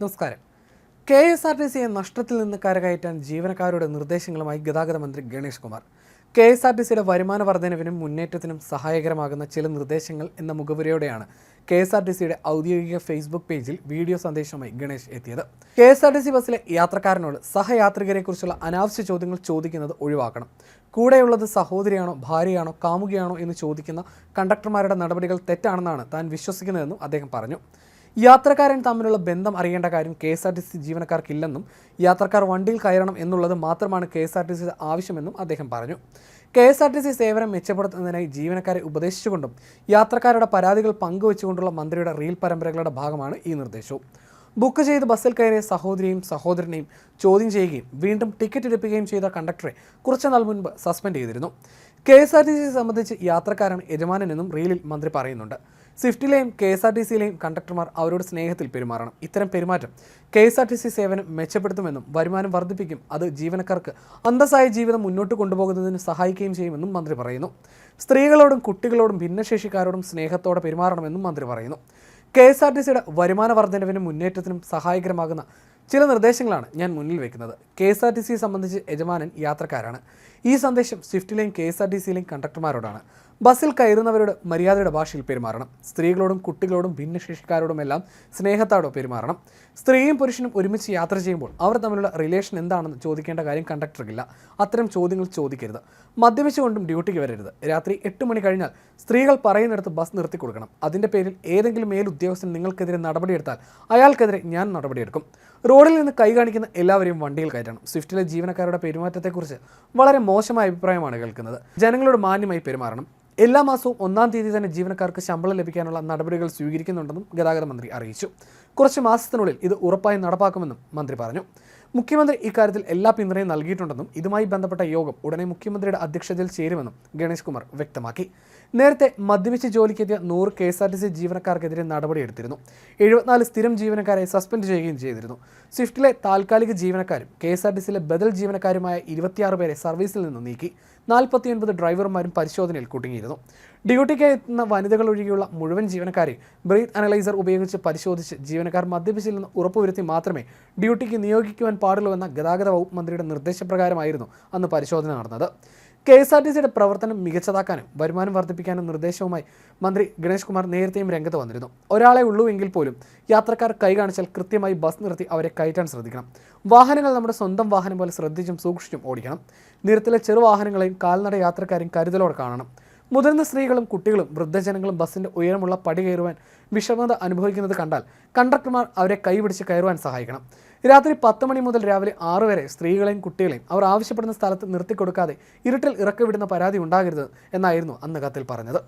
നമസ്കാരം. K S R T സിയെ നഷ്ടത്തിൽ നിന്ന് കരകയറ്റാൻ ജീവനക്കാരുടെ നിർദ്ദേശങ്ങളുമായി ഗതാഗത മന്ത്രി Ganesh Kumar. K S R T സിയുടെ വരുമാന വർധനവിനും മുന്നേറ്റത്തിനും സഹായകരമാകുന്ന ചില നിർദ്ദേശങ്ങൾ എന്ന മുഖവുരയോടെയാണ് കെ എസ് ആർ ടി സിയുടെ ഔദ്യോഗിക ഫേസ്ബുക്ക് പേജിൽ വീഡിയോ സന്ദേശവുമായി ഗണേഷ് എത്തിയത്. K S R T C ബസ്സിലെ യാത്രക്കാരനോട് സഹയാത്രികരെക്കുറിച്ചുള്ള അനാവശ്യ ചോദ്യങ്ങൾ ചോദിക്കുന്നത് ഒഴിവാക്കണം. കൂടെയുള്ളത് സഹോദരിയാണോ ഭാര്യയാണോ കാമുകിയാണോ എന്ന് ചോദിക്കുന്ന കണ്ടക്ടർമാരുടെ നടപടികൾ തെറ്റാണെന്നാണ് താൻ വിശ്വസിക്കുന്നതെന്നും അദ്ദേഹം പറഞ്ഞു. യാത്രക്കാരൻ തമ്മിലുള്ള ബന്ധം അറിയേണ്ട കാര്യം K S R T C ജീവനക്കാർക്കില്ലെന്നും യാത്രക്കാർ വണ്ടിയിൽ കയറണം എന്നുള്ളത് മാത്രമാണ് K S R T C ആവശ്യമെന്നും അദ്ദേഹം പറഞ്ഞു. K S R T C സേവനം മെച്ചപ്പെടുത്തുന്നതിനായി ജീവനക്കാരെ ഉപദേശിച്ചുകൊണ്ടും യാത്രക്കാരുടെ പരാതികൾ പങ്കുവച്ചുകൊണ്ടുള്ള മന്ത്രിയുടെ റീൽ പരമ്പരകളുടെ ഭാഗമാണ് ഈ നിർദ്ദേശവും. ബുക്ക് ചെയ്ത് ബസ്സിൽ കയറിയ സഹോദരിയും സഹോദരനെയും ചോദ്യം ചെയ്യുകയും വീണ്ടും ടിക്കറ്റ് എടുപ്പിക്കുകയും ചെയ്ത കണ്ടക്ടറെ കുറച്ച് നാൾ മുൻപ് സസ്പെൻഡ് ചെയ്തിരുന്നു. K S R T C സംബന്ധിച്ച് യാത്രക്കാരാണ് യജമാനനെന്നും റീലിൽ മന്ത്രി പറയുന്നുണ്ട്. സ്വിഫ്റ്റിലെയും കെ എസ് ആർ ടി സിയിലെയും കണ്ടക്ടർമാർ അവരോട് സ്നേഹത്തിൽ പെരുമാറണം. ഇത്തരം പെരുമാറ്റം K S R T C സേവനം മെച്ചപ്പെടുത്തുമെന്നും വരുമാനം വർദ്ധിപ്പിക്കും. അത് ജീവനക്കാർക്ക് അന്തസ്സായ ജീവിതം മുന്നോട്ട് കൊണ്ടുപോകുന്നതിന് സഹായിക്കുകയും ചെയ്യുമെന്നും മന്ത്രി പറയുന്നു. സ്ത്രീകളോടും കുട്ടികളോടും ഭിന്നശേഷിക്കാരോടും സ്നേഹത്തോടെ പെരുമാറണമെന്നും മന്ത്രി പറയുന്നു. കെ എസ് ആർ ടി സിയുടെ വരുമാന വർധനവിനും മുന്നേറ്റത്തിനും സഹായകരമാകുന്ന ചില നിർദ്ദേശങ്ങളാണ് ഞാൻ മുന്നിൽ വെക്കുന്നത്. കെ എസ് ആർ ടി സിയെ സംബന്ധിച്ച് യജമാനൻ യാത്രക്കാരാണ്. ഈ സന്ദേശം സ്വിഫ്റ്റിലെയും കെ എസ് ആർ ടി സിയിലെയും കണ്ടക്ടർമാരോടാണ്. ബസ്സിൽ കയറുന്നവരോട് മര്യാദയുടെ ഭാഷയിൽ പെരുമാറണം. സ്ത്രീകളോടും കുട്ടികളോടും ഭിന്നശേഷിക്കാരോടുമെല്ലാം സ്നേഹത്തോടെ പെരുമാറണം. സ്ത്രീയും പുരുഷനും ഒരുമിച്ച് യാത്ര ചെയ്യുമ്പോൾ അവർ തമ്മിലുള്ള റിലേഷൻ എന്താണെന്ന് ചോദിക്കേണ്ട കാര്യം കണ്ടക്ടർക്കില്ല. അത്തരം ചോദ്യങ്ങൾ ചോദിക്കരുത്. മദ്യപിച്ചുകൊണ്ടും ഡ്യൂട്ടിക്ക് വരരുത്. രാത്രി എട്ട് മണി കഴിഞ്ഞാൽ സ്ത്രീകൾ പറയുന്നിടത്ത് ബസ് നിർത്തി കൊടുക്കണം. അതിന്റെ പേരിൽ ഏതെങ്കിലും മേലുദ്യോഗസ്ഥൻ നിങ്ങൾക്കെതിരെ നടപടിയെടുത്താൽ അയാൾക്കെതിരെ ഞാൻ നടപടിയെടുക്കും. റോഡിൽ നിന്ന് കൈ കാണിക്കുന്ന എല്ലാവരെയും വണ്ടിയിൽ കയറ്റണം. സ്വിഫ്റ്റിലെ ജീവനക്കാരുടെ പെരുമാറ്റത്തെക്കുറിച്ച് വളരെ മോശമായ അഭിപ്രായമാണ് കേൾക്കുന്നത്. ജനങ്ങളോട് മാന്യമായി പെരുമാറണം. എല്ലാ മാസവും ഒന്നാം തീയതി തന്നെ ജീവനക്കാർക്ക് ശമ്പളം ലഭിക്കാനുള്ള നടപടികൾ സ്വീകരിക്കുന്നുണ്ടെന്നും ഗതാഗത മന്ത്രി അറിയിച്ചു. കുറച്ച് മാസത്തിനുള്ളിൽ ഇത് ഉറപ്പായും നടപ്പാക്കുമെന്നും മന്ത്രി പറഞ്ഞു. മുഖ്യമന്ത്രി ഇക്കാര്യത്തിൽ എല്ലാ പിന്തുണയും നൽകിയിട്ടുണ്ടെന്നും ഇതുമായി ബന്ധപ്പെട്ട യോഗം ഉടനെ മുഖ്യമന്ത്രിയുടെ അധ്യക്ഷതയിൽ ചേരുമെന്നും ഗണേഷ് കുമാർ വ്യക്തമാക്കി. നേരത്തെ മദ്യപിച്ച് ജോലിക്കെത്തിയ നൂറ് K S R T C ജീവനക്കാർക്കെതിരെ നടപടിയെടുത്തിരുന്നു. എഴുപത്തിനാല് സ്ഥിരം ജീവനക്കാരെ സസ്പെൻഡ് ചെയ്യുകയും ചെയ്തിരുന്നു. സ്വിഫ്റ്റിലെ താൽക്കാലിക ജീവനക്കാരും കെ എസ് ആർ ടി സിയിലെ ബദൽ ജീവനക്കാരുമായ ഇരുപത്തിയാറ് പേരെ സർവീസിൽ നിന്ന് നീക്കി. നാൽപ്പത്തിയൊൻപത് ഡ്രൈവർമാരും പരിശോധനയിൽ കുടുങ്ങിയിരുന്നു. ഡ്യൂട്ടിക്ക് എത്തുന്ന വനിതകൾ ഒഴികെയുള്ള മുഴുവൻ ജീവനക്കാരെ ബ്രീത്ത് അനലൈസർ ഉപയോഗിച്ച് പരിശോധിച്ച് ജീവനക്കാർ മദ്യപിച്ചില്ലെന്ന് ഉറപ്പുവരുത്തി മാത്രമേ ഡ്യൂട്ടിക്ക് നിയോഗിക്കുവാൻ പാടുള്ളൂ എന്ന ഗതാഗത വകുപ്പ് മന്ത്രിയുടെ നിർദ്ദേശപ്രകാരമായിരുന്നു അന്ന് പരിശോധന നടന്നത്. കെ എസ് ആർ ടി സിയുടെ പ്രവർത്തനം മികച്ചതാക്കാനും വരുമാനം വർദ്ധിപ്പിക്കാനും നിർദ്ദേശവുമായി മന്ത്രി ഗണേഷ് കുമാർ നേരത്തെയും രംഗത്ത് വന്നിരുന്നു. ഒരാളെ ഉള്ളൂവെങ്കിൽ പോലും യാത്രക്കാർ കൈ കാണിച്ചാൽ കൃത്യമായി ബസ് നിർത്തി അവരെ കയറ്റാൻ ശ്രദ്ധിക്കണം. വാഹനങ്ങൾ നമ്മുടെ സ്വന്തം വാഹനം പോലെ ശ്രദ്ധിച്ചും സൂക്ഷിച്ചും ഓടിക്കണം. നിരത്തിലെ ചെറുവാഹനങ്ങളെയും കാൽനട യാത്രക്കാരെയും കരുതലോടെ കാണണം. മുതിർന്ന സ്ത്രീകളും കുട്ടികളും വൃദ്ധജനങ്ങളും ബസ്സിന്റെ ഉയരമുള്ള പടി കയറുവാൻ വിഷമത അനുഭവിക്കുന്നത് കണ്ടാൽ കണ്ടക്ടർമാർ അവരെ കൈപിടിച്ച് കയറുവാൻ സഹായിക്കണം. രാത്രി പത്ത് മണി മുതൽ രാവിലെ ആറ് വരെ സ്ത്രീകളെയും കുട്ടികളെയും അവർ ആവശ്യപ്പെടുന്ന സ്ഥലത്ത് നിർത്തിക്കൊടുക്കാതെ ഇരുട്ടിൽ ഇറക്കിവിടുന്ന പരാതി ഉണ്ടാകരുത് എന്നായിരുന്നു അന്ന് കത്തിൽ പറഞ്ഞത്.